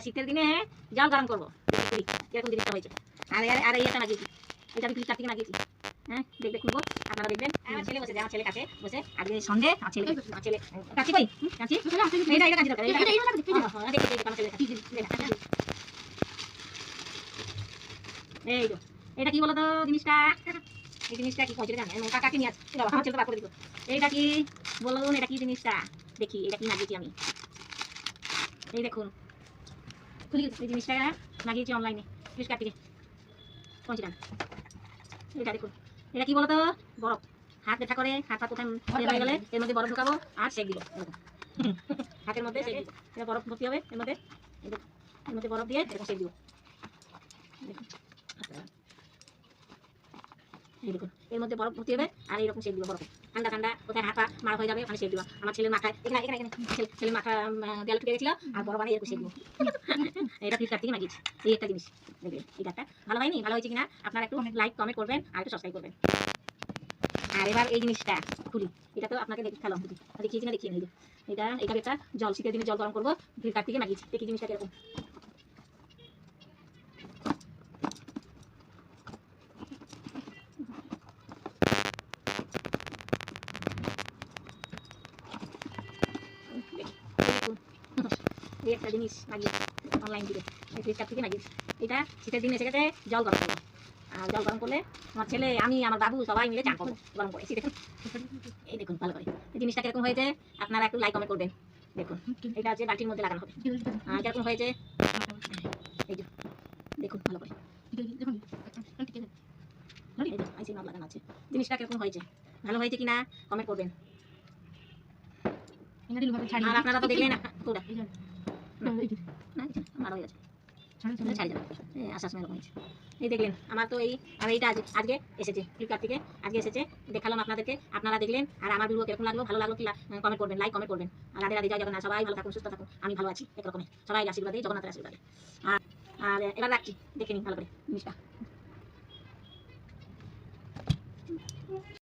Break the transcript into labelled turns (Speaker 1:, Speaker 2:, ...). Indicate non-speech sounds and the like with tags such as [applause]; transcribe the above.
Speaker 1: শীতের এটা দিনে জল গরম করব। এরকম জিনিসটা হয়েছে। আর আর এটা এটা আমি ফ্লিপকার্ট থেকে লাগিয়েছি। হ্যাঁ দেখবে, খুলবো। আপনারা দেখবেন। ছেলে বসে আমার ছেলে কাছে বসে। আজকে সন্ধে ছেলে। ছেলে। কাছে কই? কাছে এটা এটা হ্যাঁ, হ্যাঁ, কাছে দরকার এই এটা কি বলো তো জিনিসটা? এই জিনিসটা কি কইছে জানেন কাকা কি নিয়ে আছে চলো আমার ছেলে বার করে দিব এইটা কি? বলুন এটা কি জিনিসটা? দেখি এটা কি লাগিয়েছি আমি। এই দেখুন। খুলি এই জিনিসটা লাগিয়েছি অনলাইনে ফ্লিপকার্ট থেকে পৌঁছে যান। এটা দেখুন। এটা কি বলতো? বরফ। হাত ব্যথা করে হাত পা কোথায় গেলে এর মধ্যে বরফ ঢুকাবো আর সেক দিল [laughs] হাতের মধ্যে সেক এটা বরফ ভর্তি হবে এর মধ্যে। এর মধ্যে বরফ দিয়ে সেক দিব। দেখুন। দেখুন এর মধ্যে বরফ ভর্তি হবে, আর এইরকম সেক দিব বরফ। ঠান্ডা ঠান্ডা, কোথায় হাত মার হয়ে যাবে, ওখানে সেক দিব। আমার ছেলের মাথায়, এখানে এখানে এখানে ছেলের মাথা দেয়াল ঠুকে গেছিল, আর বড় বানিয়ে এরকম সেক দিব। [laughs] এটা ফ্লিপকার্ট থেকে মাগিয়েছি, এই একটা জিনিস। দেখবেন এই কাঠটা ভালো হয়নি? ভালো হয়েছে কিনা? আপনারা একটু লাইক কমেন্ট করবেন, আর একটু সাবস্ক্রাইব করবেন। আর এবার এই জিনিসটা খুলি এটা তো আপনাকে দেখি খেলাম খুলি দেখিয়েছি দেখিয়ে নিই এটা এটা একটা জল, শীতের দিনে জল গরম করব ফ্লিপকার্ট থেকে মাগিয়েছি। দেখি জিনিসটা কীরকম দেখি, দেখুন। এই একটা জিনিস লাগিয়েছি অনলাইন থেকে এই ফ্লিপকার্ট থেকে লাগিয়েছি এটা শীতের দিন গেছে জল গরম করব। আর জল গরম করলে আমার ছেলে, আমি, আমার বাবু সবাই মিলে চান করব গরম করে। দেখুন। এই দেখুন, ভালো করে। এই জিনিসটা কীরকম হয়েছে, আপনারা একটু লাইক কমেন্ট করবেন। দেখুন, এটা হচ্ছে বালতির মধ্যে লাগানো হবে। কীরকম হয়েছে, এই যে, দেখুন, ভালো করে। জিনিসটা কীরকম হয়েছে, ভালো হয়েছে কিনা কমেন্ট করবেন। আর আপনারা তো দেখলেন না হয়ে গেছে এই দেখলেন আমার তো এই এইটা আজ আজকে এসেছে ফ্লিপকার্ট থেকে। আজকে এসেছে দেখালাম আপনাদেরকে আপনারা দেখলেন আর আমার ভিডিও কীরকম লাগল ভালো লাগল কি কমেন্ট করবেন লাইক কমেন্ট করবেন। আর রাধে রাধে জয় জগন্নাথ সবাই ভালো থাকুন সুস্থ থাকুন আমি ভালো আছি একরকমের সবাই আশীর্বাদে জগন্নাথের আশীর্বাদে। আর আর এবার রাখছি দেখে নিন ভালো করে জিনিসটা।